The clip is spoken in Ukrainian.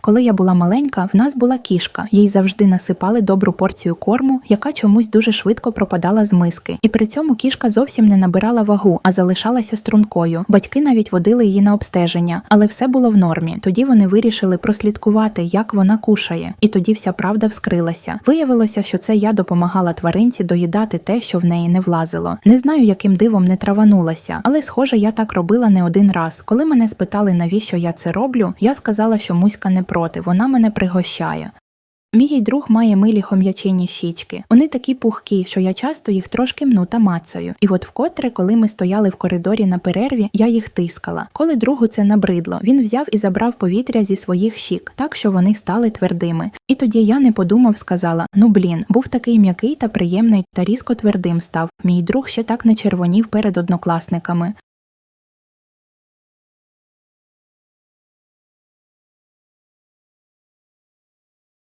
Коли я була маленька, в нас була кішка. Їй завжди насипали добру порцію корму, яка чомусь дуже швидко пропадала з миски. І при цьому кішка зовсім не набирала вагу, а залишалася стрункою. Батьки навіть водили її на обстеження, але все було в нормі. Тоді вони вирішили прослідкувати, як вона кушає, і тоді вся правда вскрилася. Виявилося, що це я допомагала тваринці доїдати те, що в неї не влазило. Не знаю, яким дивом не траванулася, але схоже, я так робила не один раз. Коли мене спитали, навіщо я це роблю, я сказала, що муська не проти, вона мене пригощає. Мій друг має милі хом'ячині щічки. Вони такі пухкі, що я часто їх трошки мну та мацаю. І от вкотре, коли ми стояли в коридорі на перерві, я їх тискала. Коли другу це набридло, він взяв і забрав повітря зі своїх щік, так що вони стали твердими. І тоді я не подумав, сказала: ну блін, був такий м'який та приємний, та різко твердим став. Мій друг ще так не червонів перед однокласниками.